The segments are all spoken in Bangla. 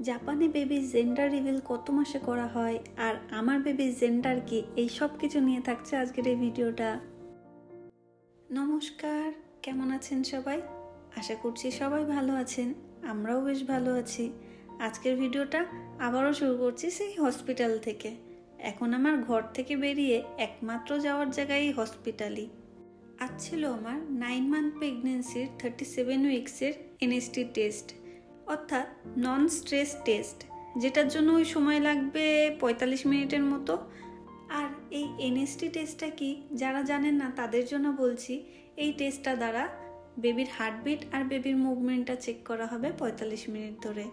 জাপানে বেবি জেন্ডার রিভিল কত মাসে করা হয়? আর আমার বেবি জেন্ডার কি? এই সব কিছু নিয়ে থাকছে আজকের এই ভিডিওটা। নমস্কার, কেমন আছেন সবাই? আশা করছি সবাই ভালো আছেন, আমরাও বেশ ভালো আছি। আজকের ভিডিওটা আবারও শুরু করছি সেই হসপিটাল থেকে। এখন আমার ঘর থেকে বেরিয়ে একমাত্র যাওয়ার জায়গায় হসপিটালই আজ ছিল আমার নাইন মান্থ প্রেগনেন্সির থার্টি সেভেন উইক্সের এনএসটি টেস্ট অর্থাৎ নন স্ট্রেস টেস্ট যেটার জন্য ওই সময় লাগবে পঁয়তাল্লিশ মিনিটের মতো। আর এই এনএসটি টেস্টটা কি? যারা জানেন না, তাদের জন্য বলছি, এই টেস্টটা দ্বারা বেবির হার্টবিট আর বেবির মুভমেন্টটা চেক করা হবে পঁয়তাল্লিশ মিনিট ধরে।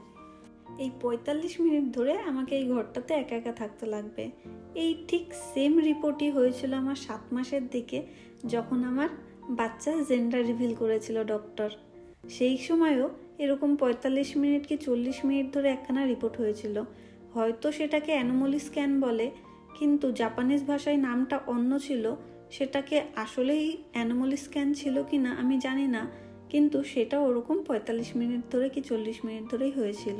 এই পঁয়তাল্লিশ মিনিট ধরে আমাকে এই ঘরটাতে একা একা থাকতে লাগবে। এই ঠিক সেম রিপোর্টই হয়েছিল আমার সাত মাসের দিকে, যখন আমার বাচ্চা জেন্ডার রিভিল করেছিল ডক্টর সেই সময়ও এরকম পঁয়তাল্লিশ মিনিট কি চল্লিশ মিনিট ধরে একখানা রিপোর্ট হয়েছিল। হয়তো সেটাকে অ্যানোমলি স্ক্যান বলে, কিন্তু জাপানিজ ভাষায় নামটা অন্য ছিল, সেটাকে আসলেই অ্যানোমলি স্ক্যান ছিল কি না আমি জানি না, কিন্তু সেটা ওরকম পঁয়তাল্লিশ মিনিট ধরে কি চল্লিশ মিনিট ধরেই হয়েছিল।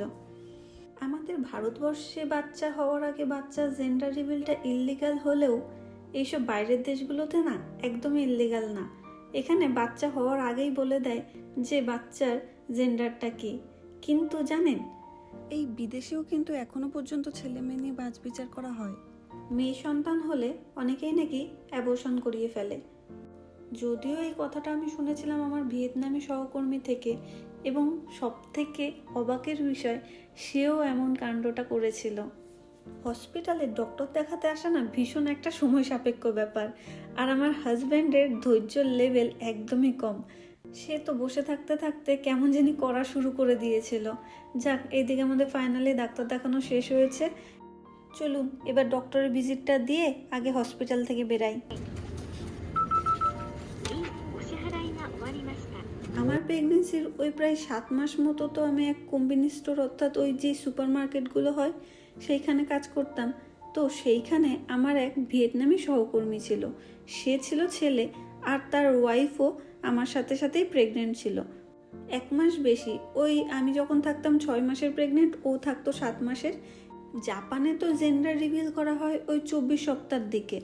আমাদের ভারতবর্ষে বাচ্চা হওয়ার আগে বাচ্চা জেন্ডার রিভিলটা ইললিগাল হলেও এইসব বাইরের দেশগুলোতে না, একদমই ইললিগাল না। এখানে বাচ্চা হওয়ার আগেই বলে দেয় যে বাচ্চার জেন্ডারটা কি? কিন্তু জানেন? এই বিদেশেও কিন্তু এখনও পর্যন্ত ছেলে মেয়ে নিয়ে বাজ বিচার করা হয়। মেয়ে সন্তান হলে অনেকেই নাকি অ্যাবর্শন করিয়ে ফেলে। যদিও এই কথাটা আমি শুনেছিলাম আমার ভিয়েতনামি সহকর্মী থেকে এবং সব থেকে অবাকের বিষয় সেও এমন কাণ্ডটা করেছিল। হসপিটালে ডক্টর দেখাতে আসা না ভীষণ একটা সময় সাপেক্ষ ব্যাপার। আর আমার হাজব্যান্ডের ধৈর্যর লেভেল একদমই কম। সে তো বসে থাকতে থাকতে কেমন জানি করা শুরু করে দিয়েছিল। যাক, এইদিকে আমাদের ফাইনালি ডাক্তার দেখানো শেষ হয়েছে। চলুন, এবার ডক্টরের ভিজিটটা দিয়ে আগে হসপিটাল থেকে বেরাই। আমার প্রেগনেন্সির ওই প্রায় সাত মাস মতো তো আমি এক কোম্পানি স্টোর অর্থাৎ ওই যে সুপার মার্কেটগুলো হয়, সেইখানে কাজ করতাম। তো সেইখানে আমার এক ভিয়েতনামি সহকর্মী ছিল। সে ছিল ছেলে, আর তার ওয়াইফও আমার সাথে সাথেই প্রেগনেন্ট ছিল। এক মাস বেশি। ওই আমি যখন থাকতাম ছয় মাসের প্রেগনেন্ট ও থাকতো সাত মাসের। জাপানে তো জেন্ডার রিভিল করা হয় ওই চব্বিশ সপ্তাহের দিকে।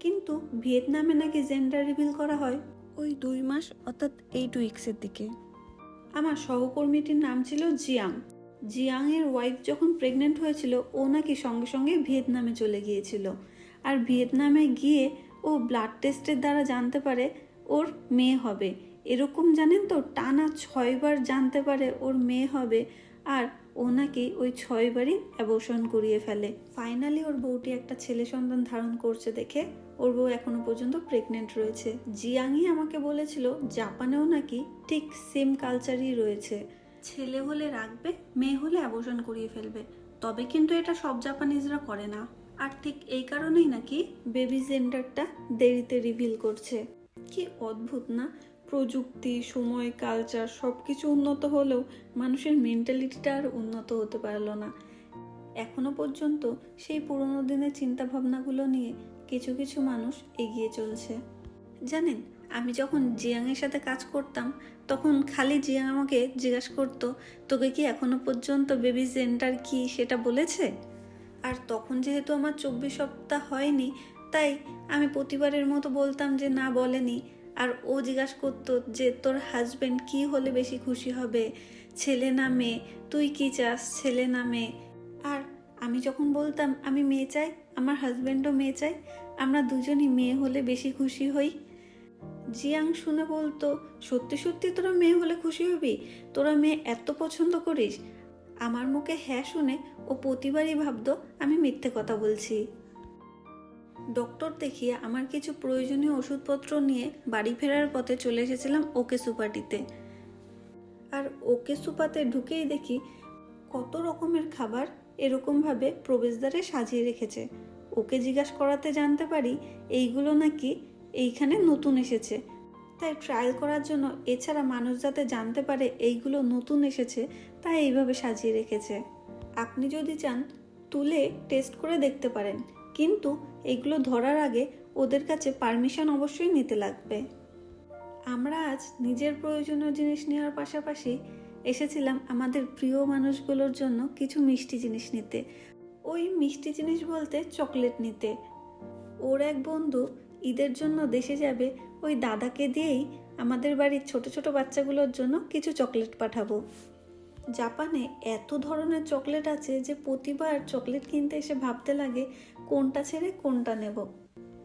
কিন্তু ভিয়েতনামে নাকি জেন্ডার রিভিল করা হয় ওই দুই মাস, অর্থাৎ এইট উইক্সের দিকে। আমার সহকর্মীটির নাম ছিল জিয়াং। জিয়াং এর ওয়াইফ যখন প্রেগনেন্ট হয়েছিল, ও নাকি সঙ্গে সঙ্গে ভিয়েতনামে চলে গিয়েছিল। আর ভিয়েতনামে গিয়ে ও ব্লাড টেস্টের দ্বারা জানতে পারে ওর মেয়ে হবে। এরকম জানেন তো, টানা ছয়বার জানতে পারে ওর মেয়ে হবে আর ও নাকি ওই ছয়বারই অ্যাবর্শন করিয়ে ফেলে। ফাইনালি ওর বউটি একটা ছেলে সন্তান ধারণ করছে দেখে ওর বউ এখনও পর্যন্ত প্রেগনেন্ট রয়েছে। জিয়াংই আমাকে বলেছিল, জাপানেও নাকি ঠিক সেম কালচারই রয়েছে। ছেলে হলে রাখবে, মেয়ে হলে অ্যাবর্শন করিয়ে ফেলবে। তবে কিন্তু এটা সব জাপানিজরা করে না। আর ঠিক এই কারণেই নাকি বেবি জেন্ডারটা দেরিতে রিভিল করছে। কি অদ্ভুত না? প্রযুক্তি, সময় কালচার সব কিছু উন্নত হলেও মানুষের মেন্টালিটিটা আর উন্নত হতে পারল না। এখনও পর্যন্ত সেই পুরোনো দিনের চিন্তা ভাবনাগুলো নিয়ে কিছু কিছু মানুষ এগিয়ে চলছে। জানেন, আমি যখন জিয়াংয়ের সাথে কাজ করতাম, তখন খালি জিয়াং আমাকে জিজ্ঞাসা করতো, তোকে কি এখনও পর্যন্ত বেবি জেন্টার কি সেটা বলেছে? আর তখন যেহেতু আমার চব্বিশ সপ্তাহ হয়নি তাই আমি প্রতিবারের মতো বলতাম যে না বলেনি। আর ও জিজ্ঞাসা করতো যে, তোর হাজবেন্ড কি হলে বেশি খুশি হবে? ছেলে না মেয়ে? তুই কি চাস, ছেলে না মেয়ে? আর আমি যখন বলতাম, আমি মেয়ে চাই, আমার হাজব্যান্ডও মেয়ে চাই, আমরা দুজনই মেয়ে হলে বেশি খুশি হই। জিয়াং শুনে বলতো, সত্যি সত্যি তোরা মেয়ে হলে খুশি হবি? তোরা মেয়ে এত পছন্দ করিস? আমার মুখে হ্যাঁ শুনে ও প্রতিবারই ভাবতো, আমি মিথ্যে কথা বলছি। ডক্টর দেখিয়ে আমার কিছু প্রয়োজনীয় ওষুধপত্র নিয়ে বাড়ি ফেরার পথে চলে এসেছিলাম ওকে সুপাটিতে। আর ওকে সুপাতে ঢুকেই দেখি কত রকমের খাবার এরকমভাবে প্রবেশদ্বারে সাজিয়ে রেখেছে। ওকে জিজ্ঞাসা করাতে জানতে পারি এইগুলো নাকি এইখানে নতুন এসেছে। তাই ট্রায়াল করার জন্য এছাড়া মানুষ যাতে জানতে পারে এইগুলো নতুন এসেছে তাই এইভাবে সাজিয়ে রেখেছে। আপনি যদি চান, তুলে টেস্ট করে দেখতে পারেন। কিন্তু এগুলো ধরার আগে ওদের কাছে পারমিশন অবশ্যই নিতে লাগবে। আমরা আজ নিজের প্রয়োজনীয় জিনিস নেওয়ার পাশাপাশি এসেছিলাম আমাদের প্রিয় মানুষগুলোর জন্য কিছু মিষ্টি জিনিস নিতে। ওই মিষ্টি জিনিস বলতে চকলেট নিতে। ওর এক বন্ধু ঈদের জন্য দেশে যাবে, ওই দাদাকে দিয়েই আমাদের বাড়ির ছোট ছোট বাচ্চাগুলোর জন্য কিছু চকলেট পাঠাবো। জাপানে এত ধরনের চকলেট আছে যে প্রতিবার চকলেট কিনতে এসে ভাবতে লাগে, কোনটা ছেড়ে কোনটা নেব।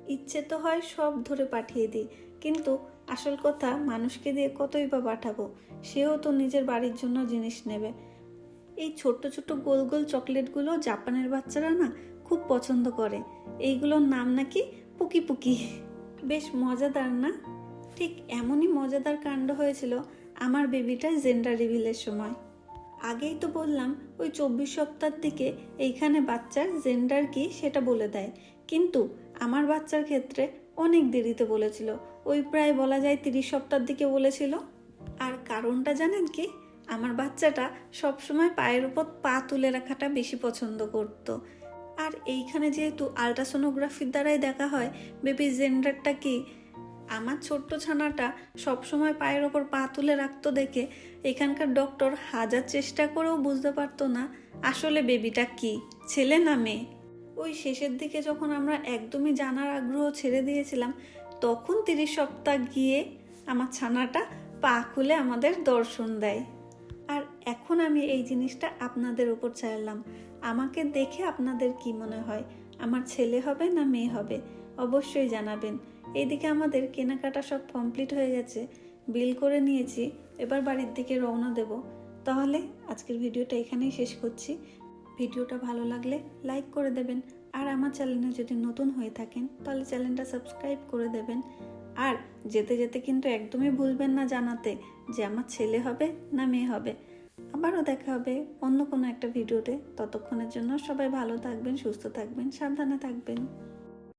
ইচ্ছে তো হয় সব ধরে পাঠিয়ে দিই, কিন্তু আসল কথা মানুষকে দিয়ে কতই বা পাঠাবো, সেও তো নিজের বাড়ির জন্য জিনিস নেবে। এই ছোট্ট ছোট্ট গোল গোল চকলেটগুলো জাপানের বাচ্চারা না খুব পছন্দ করে। এইগুলোর নাম নাকি পুকি পুকি। বেশ মজাদার না? ঠিক এমনই মজাদার কাণ্ড হয়েছিল আমার বেবিটা জেন্ডার রিভিলের সময়। আগেই তো বললাম, ওই চব্বিশ সপ্তাহ দিকে এইখানে বাচ্চার জেন্ডার কি সেটা বলে দেয়। কিন্তু আমার বাচ্চার ক্ষেত্রে অনেক দেরিতে বলেছিল। ওই প্রায় বলা যায় তিরিশ সপ্তাহ দিকে বলেছিল। আর কারণটা জানেন কি? আমার বাচ্চাটা সবসময় পায়ের উপর পা তুলে রাখাটা বেশি পছন্দ করতো। আর এইখানে যেহেতু আলট্রাসোনোগ্রাফির দ্বারাই দেখা হয় বেবির জেন্ডারটা কি আমার ছোট্ট ছানাটা সবসময় পায়ের ওপর পা তুলে রাখতো দেখে এখানকার ডক্টর হাজার চেষ্টা করেও বুঝতে পারতো না আসলে বেবিটা কি, ছেলে না মেয়ে। ওই শেষের দিকে যখন আমরা একদমই জানার আগ্রহ ছেড়ে দিয়েছিলাম, তখন তিরিশ সপ্তাহ গিয়ে আমার ছানাটা পা খুলে আমাদের দর্শন দেয়। আর এখন আমি এই জিনিসটা আপনাদের উপর চাইলাম আমাকে দেখে আপনাদের কি মনে হয়, আমার ছেলে হবে না মেয়ে হবে? অবশ্যই জানাবেন। এইদিকে আমাদের কেনাকাটা সব কমপ্লিট হয়ে গেছে। বিল করে নিয়েছি, এবার বাড়ির দিকে রওনা দেব। তাহলে আজকের ভিডিওটা এখানেই শেষ করছি। ভিডিওটা ভালো লাগলে লাইক করে দেবেন, আর আমার চ্যানেলে যদি নতুন হয়ে থাকেন, তাহলে চ্যানেলটা সাবস্ক্রাইব করে দেবেন। আর যেতে যেতে কিন্তু একদমই ভুলবেন না জানাতে যে আমার ছেলে হবে না মেয়ে হবে। আবারও দেখা হবে অন্য কোনো একটা ভিডিওতে। ততক্ষণের জন্য সবাই ভালো থাকবেন, সুস্থ থাকবেন, সাবধানে থাকবেন।